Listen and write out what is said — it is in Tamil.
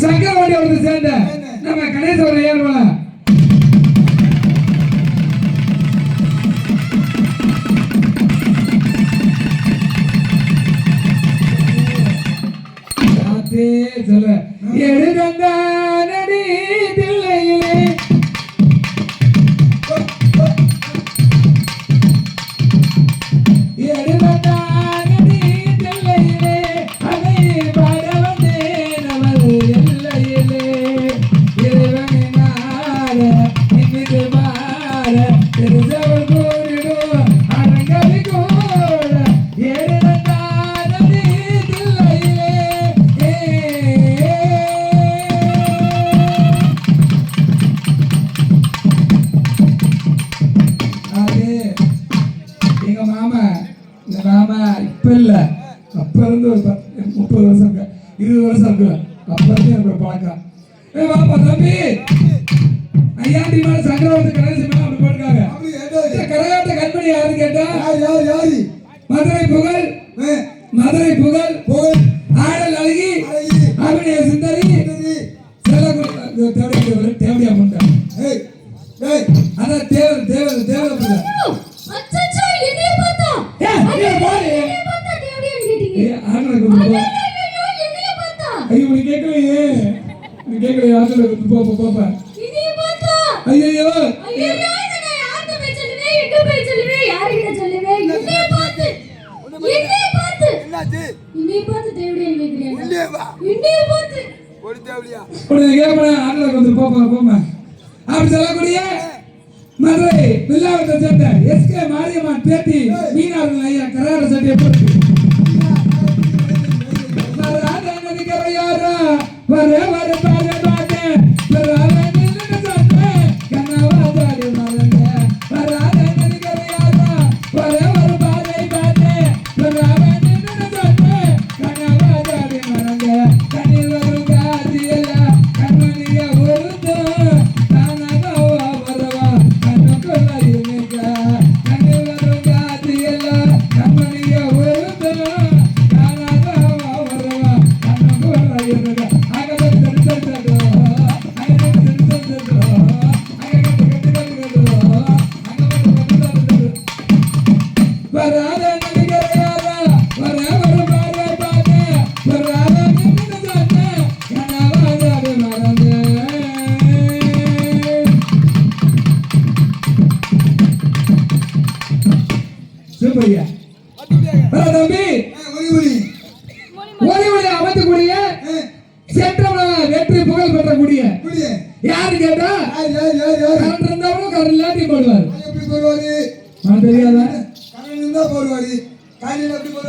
சங்கரவண்டியோட சேர்ந்த நம்ம கணேசவர் ஏறுவல சொல்ல எழுதந்த பழக்கம் ஏ பாப்பா தம்பி ஐயாண்டி மேல சங்கரவர்த்தி கணேசி மேல கண்மணி யாருன்னு கேட்டா? மதுரை புகழ். மதுரை புகழ். ஆடல் அழகி. அபிநய சுந்தரி தேவடியா தேவடியா முண்டை அதான் தேவர் தேவர் தேவர் ஐயோ. ஐயோ? ஐயோ நீ கேட்கலையே. நீ கேட்கலையே. போ, போப்பா என்னைய பார்த்தா? ஐயோ என்னைய பார்த்து, என்னைய பார்த்து தேவடியான்னு கேக்குறியா? என்னைய பார்த்து. உடனே கேட்கணும் ஆடலை கொண்டு போப்பா போமா அப்படி சொல்லக்கூடிய மதுரை வில்லாவத்தை சேர்ந்த எஸ்கே மாரியம்மன் பேட்டி ஐயா சட்டையை வர வர சூப்பர்யா வர தம்பி! ஒளி ஒளி அமைத்துக்கூடிய சென்றவன வெற்றி புகழ் பெற்றக்கூடிய. யாரு கேட்டா? கரண்ட் இருந்தாலும் கரண்ட் இல்லாட்டி போடுவார். எப்படி போடுவாரு? தெரியாதா? கரண்ட் இருந்தா போடுவாரு. காலையில எப்படி போடுவாரு?